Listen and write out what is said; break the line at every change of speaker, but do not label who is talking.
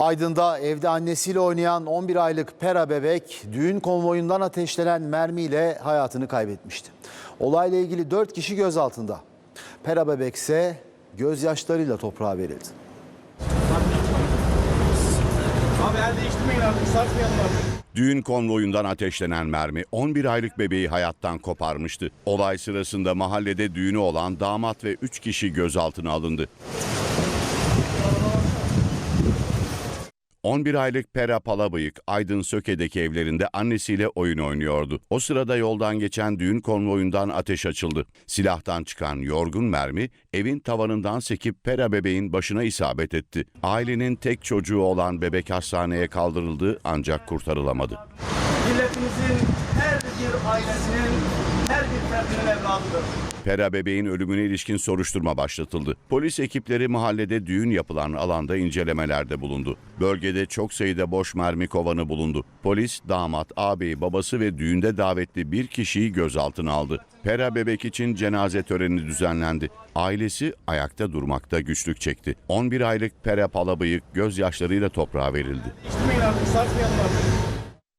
Aydın'da evde annesiyle oynayan 11 aylık Pera bebek düğün konvoyundan ateşlenen mermiyle hayatını kaybetmişti. Olayla ilgili 4 kişi gözaltında. Pera bebek ise gözyaşlarıyla toprağa verildi.
Düğün konvoyundan ateşlenen mermi 11 aylık bebeği hayattan koparmıştı. Olay sırasında mahallede düğünü olan damat ve 3 kişi gözaltına alındı. 11 aylık Pera Palabıyık Aydın Söke'deki evlerinde annesiyle oyun oynuyordu. O sırada yoldan geçen düğün konvoyundan ateş açıldı. Silahtan çıkan yorgun mermi evin tavanından sekip Pera bebeğin başına isabet etti. Ailenin tek çocuğu olan bebek hastaneye kaldırıldı ancak kurtarılamadı.
Milletimizin her bir ailesinin her bir ferdinin evladıdır.
Pera bebeğin ölümüne ilişkin soruşturma başlatıldı. Polis ekipleri mahallede düğün yapılan alanda incelemelerde bulundu. Bölgede çok sayıda boş mermi kovanı bulundu. Polis, damat, ağabey, babası ve düğünde davetli bir kişiyi gözaltına aldı. Pera bebek için cenaze töreni düzenlendi. Ailesi ayakta durmakta güçlük çekti. 11 aylık Pera Palabıyık gözyaşlarıyla toprağa verildi.
Artık sarsmayalım artık.